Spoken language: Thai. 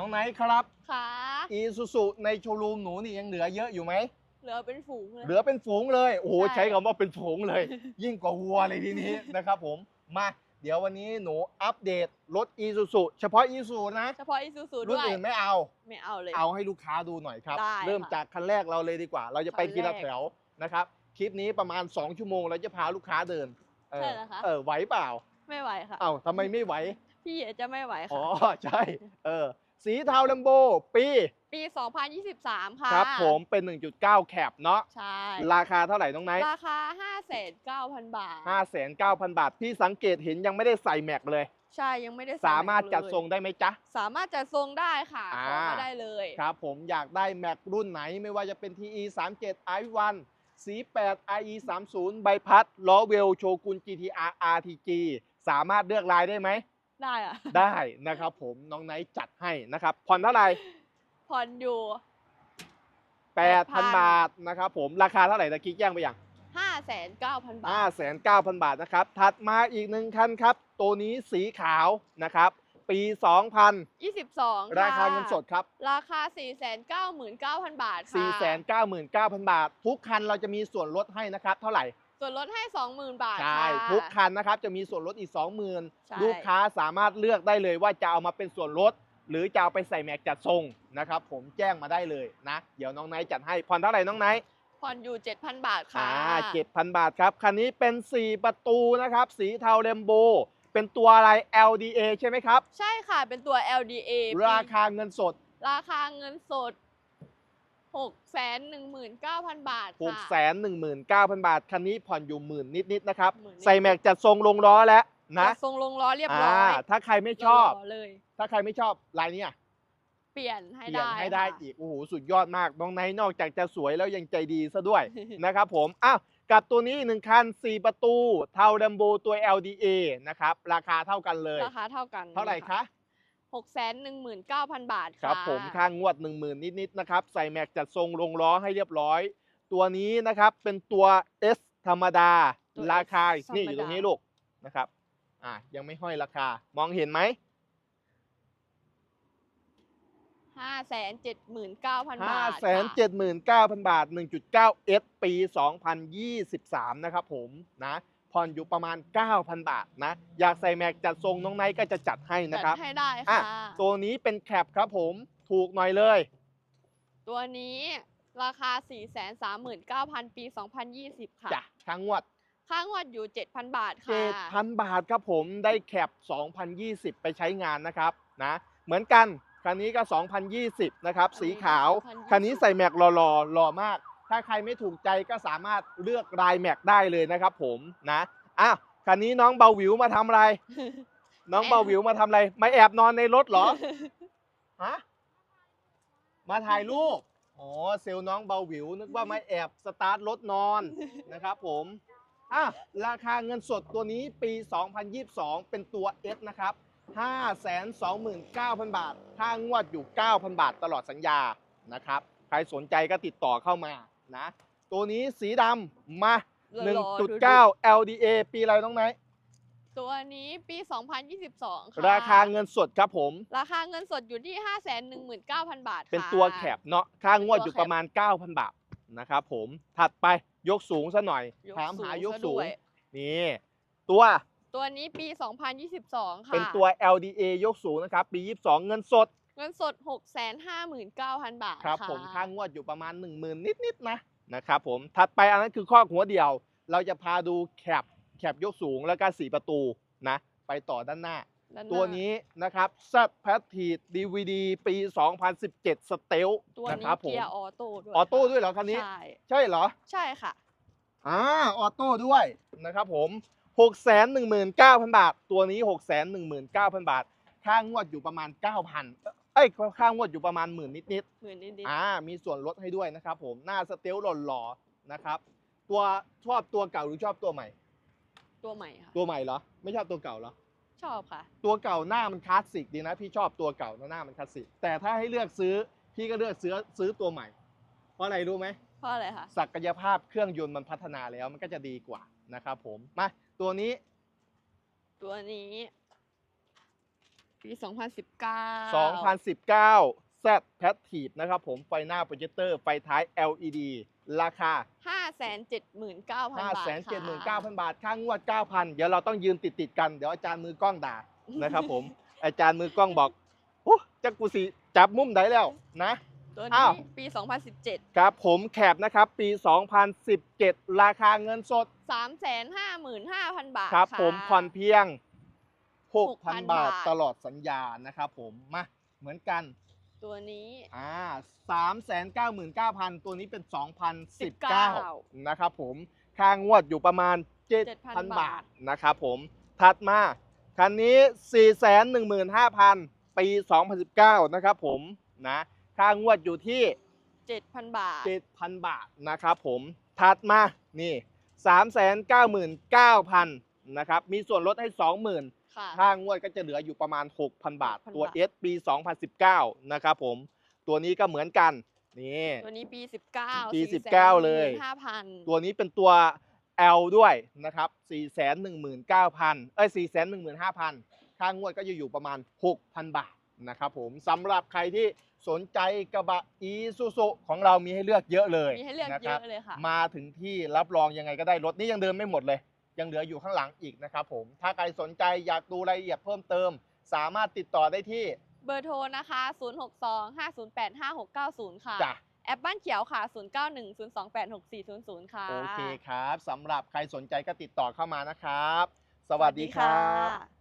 น้องไนท์ครับ ค่ะ อีซูซูในโชว์รูมหนูนี่ยังเหลือเยอะอยู่ไหม เหลือเป็นฝูงเลย เหลือเป็นฝูงเลย โอ้โห ใช่ใช้คำว่าเป็นฝูงเลย ยิ่งกว่าวัวเลยทีนี้นะครับผม มาเดี๋ยววันนี้หนูอัปเดตรถอีซูซูเฉพาะอีซูซูนะ เฉพาะอีซูซูรุ่ด้นวยอื่นไม่เอา ไม่เอาเลย เอาให้ลูกค้าดูหน่อยครับได้เริ่มค่ะจากคันแรกเราเลยดีกว่า เราจะไปคันแรกทีละแถวนะครับ คลิปนี้ประมาณ 2 ชั่วโมงเราจะพาลูกค้าเดิน เออใช่เหรอคะเออไหวเปล่า ไม่ไหวค่ะ เอ้าทำไมไม่ไหว พี่จะไม่ไหวอ๋อค่ะใช่ เออ สีเทาลัมโบปี ปี 2023 ค่ะครับผมเป็น 1.9 แคปเนาะใช่ราคาเท่าไหร่น้องไนท์ราคา 5,900 บาท 59,000บาท พี่สังเกตเห็นยังไม่ได้ใส่แม็กเลย ใช่ยังไม่ได้ใสามารถจัดเลยทรงได้ไหมจ๊ะ สามารถจัดทรงได้ค่ะอ่าขอมาได้เลยครับผมอยากได้แม็กรุ่นไหนไม่ว่าจะเป็น TE 37 i1 C8 IE 30ใบพัดล้อเวลโชกุน GTR RTG สามารถเลือกลายได้ไหม ได้อะได้นะครับผมน้องไนท์จัดให้นะครับผ่อนเท่าไหร่ผ่อนอยู่8,000บาทนะครับผมราคาเท่าไหร่ตะกี้แจ้งไปอย่าง5,900บาท59,000บาทนะครับถัดมาอีกหนึ่งคันครับ ตัวนี้สีขาวนะครับปี2000 22 ราคาเงินสดครับ ราคา 499,000 บาทค่ะ499,000 บาท ทุกคันเราจะมีส่วนลดให้นะครับ เท่าไหร่ ส่วนลดให้ 20,000 บาทใช่ค่ะ ทุกคันนะครับจะมีส่วนลดอีก ใช่ 20,000 ลูกค้าสามารถเลือกได้เลยว่าจะเอามาเป็นส่วนลด หรือจะเอาไปใส่แม็กจัดทรงนะครับผมแจ้งมาได้เลยนะ เดี๋ยวน้องไนท์จัดให้ผ่อนเท่าไหร่น้องไนท์ ผ่อนอยู่ 7,000 บาทค่ะ อ่า7,000บาทครับ คันนี้เป็น 4 ประตูนะครับ สีเทาเรมโบ เป็นตัวอะไร LDA ใช่ไหมครับ ใช่ค่ะ เป็นตัว LDA ราคาเงินสด ราคาเงินสด 619,000 บาทค่ะ619,000 บาท คันนี้ผ่อนอยู่หมื่นนิดๆนะครับ หมื่นนิดๆใส่แม็กจัดทรงลงล้อแล้วนะจัดทรงลงล้อเรียบร้อยาถ้าใครไม่ชอบรเลย ถ้าใครไม่ชอบลายนี้อะเปลี่ยนให้เปลี่ยได้นให้ได้ค่ะอีก โอ้โห สุดยอดมาก น้องไนท์นอกจากจะสวยแล้วยังใจดีซะด้วยนะครับผม อ้าว กับตัวนี้อีกหนึ่งคัน 4 ประตู เทาดัมโบตัว LDA นะครับ ราคาเท่ากันเลย ราคาเท่ากันเท่าไหร่คะ 619,000 บาทคค่ะรับผมค่างวด 1 0,000 นิดๆนะครับใส่แม็กจัดทรงลงล้อให้เรียบร้อย ตัวนี้นะครับเป็นตัว S ธรรมดา ตัวราคา S นี่อยู่ตรงนี้ลูกนะครับอะยังไม่ห้อยราคามองเห็นไหม579,000 บาท5 7 9 0 0 0 บาท 1.9 S ปี 2023 นะครับผมนะ ผ่อนอยู่ประมาณ 9,000 บาทนะ อยากใส่แม็กจัดทรงน้องไนท์ก็จะจัดให้นะจัดครับให้ได้อะค่ะ ตัวนี้เป็นแคปครับผมถูกหน่อยเลย ตัวนี้ราคา 439,000 ปี 2020 ค่ะจ้ะทั้งงวด ค่างวดอยู่ 7,000 บาทค่ะ 7,000 บาทครับผมได้แคป 2020 ไปใช้งานนะครับนะเหมือนกัน คันนี้ก็ 2020 นะครับอันนี้สีขาว 2020 คันนี้ใส่แม็กหล่อๆหล่อมาก ถ้าใครไม่ถูกใจก็สามารถเลือกลายแม็กได้เลยนะครับผมนะอะคันนี้น้องเบาหวิวมาทำอะไร น้องเบาหวิวมาทำอะไรมาแอบนอนในรถเหรอฮะมาถ่ายรูปอ๋อเซลล์น้องเบาหวิวนึกว่ามาแอบสตาร์ทรถนอนนะครับผมอะราคาเงินสดตัวนี้ปี 2022 เป็นตัว S นะครับ 529,000 บาทค่างวดอยู่ 9,000 บาทตลอดสัญญานะครับ ใครสนใจก็ติดต่อเข้ามา นะตัวนี้สีดำมา หล่อๆดูๆ1.9 LDA ปีอะไรน้องไนท์ตัวนี้ปี 2022 ค่ะราคาเงินสดครับผม ราคาเงินสดอยู่ที่ 519,000 บาทค่ะ เป็นตัวแคปเนาะค่างวดเป็นตัวอยู่ประมาณ 9,000 บาทนะครับผมถัดไปยกสูงซะหน่อย ยกถามหายกซะสูด้งวย นี่ตัวตัวนี้ปี 2022 ค่ะเป็นตัว LDA ยกสูงนะครับ ปี 22 เงินสด เงินสด 659,000 บาทครับะผมค่างวดอยู่ประมาณ 10,000 นิดๆนะนะครับผมถัดไปอันนั้นคือข้อหัวเดียว เราจะพาดูแคปแคปยกสูงแล้วก็สีประตูนะ ไปต่อด้านหน้าด้าหาตัวนี้นะครับ Z p a t i DVD ปี 2017 สเตลตัวนะนี้ครับผมเกียร์ออโต้ด้วยออโต้ค่ะด้วยเหรอคันนี้ ใช่ใช่เหรอ ใช่ค่ะอ่าออโต้ด้วยนะครับผม6 1 9 0 0 0 บาท ตัวนี้ 6 1 1 9 0 0 0 บาท ค่างวดอยู่ประมาณ 9,000เอ้ยค่างวดอยู่ประมาณหมื่นนิดหมื่นนิดๆอ่ามีส่วนลดให้ด้วยนะครับผมหน้าสเตลหล่อๆนะครับ ตัวชอบตัวเก่าหรือชอบตัวใหม่ๆตัวใหม่ค่ะ ตัวใหม่เหรอ ไม่ชอบตัวเก่าเหรอ ชอบค่ะ ตัวเก่าหน้ามันคลาสสิกดีนะ พี่ชอบตัวเก่าหน้ามันคลาสสิกแต่ถ้าให้เลือกซื้อพี่ก็เลือกซื้อซื้อตัวใหม่ เพราะอะไรรู้ไหม เพราะอะไรคะศักยภาพเครื่องยนต์มันพัฒนาแล้วมันก็จะดีกว่านะครับผมมาตัวนี้ตัวนี้ ปี 2019 2019 Z p a s s i v e นะครับผมไฟหน้าโปรเจคเตอร์ไฟท้าย LED ราคา 579,000 บาทค่ะ579,000 บาท ค่างวด 9,000 เดี๋ยวเราต้องยืนติดติดๆกัน เดี๋ยวอาจารย์มือกล้องด่านะครับผม อาจารย์มือกล้องบอกโอ้จักกูสิจับมุมไหนแล้วนะตัวอ้านี้วปี 2017 ครับผมแคปนะครับ ปี 2017 ราคาเงินสด 355,000 บาท ครับะผมผ่อนเพียง 6,000 6,000บาทบาทตลอดสัญญานะครับผมมาเหมือนกัน ตัวนี้อ่าสามแสนเก้าหมื่นเก้าพันตัวนี้เป็นสองพันสิบเก้า19นะครับผมค่างวดอยู่ประมาณเจ็ดพัน7,000บาบาททนะครับผมถัดมาคันนี้สี่แสนหนึ่งหมื่นห้าพันปีสองพันสิบเก้านะครับผมนะค่างวดอยู่ที่7,000บาทเจ็ดพันบาทนะครับผมถัดมานี่สามแสนเก้าหมื่นเก้าพันนะครับมีส่วนลดให้สองหมื่น ค่ะ ค่างวดก็จะเหลืออยู่ประมาณ 6,000 บาท 6,000 ตัว บาท S ปี 2019 นะครับผม ตัวนี้ก็เหมือนกัน นี่ ตัวนี้ปี 19 ปี4 19เลย 5,000 ตัวนี้เป็นตัว L ด้วยนะครับ 419,000 เอ้ย 415,000 ค่างวดก็จะอยู่ประมาณ 6,000 บาทนะครับผมสำหรับใครที่สนใจกระบะ e s u z u ของเรามีให้เลือกเยอะเลยมีให้เลือกนะเยครับ อะเลยค่ะ มาถึงที่รับรองยังไงก็ได้รถนี้ยังเดินไม่หมดเลย ยังเหลืออยู่ข้างหลังอีกนะครับผม ถ้าใครสนใจอยากดูรายละเอียดเพิ่มเติม สามารถติดต่อได้ที่เบอร์โทรนะคะ 062 508 5690 ค่ะ จ้ะ แอปบ้านเขียวค่ะ 091 028 6400 ค่ะ โอเคครับสำหรับใครสนใจก็ติดต่อเข้ามานะครับ สวัสดีครับค่ะ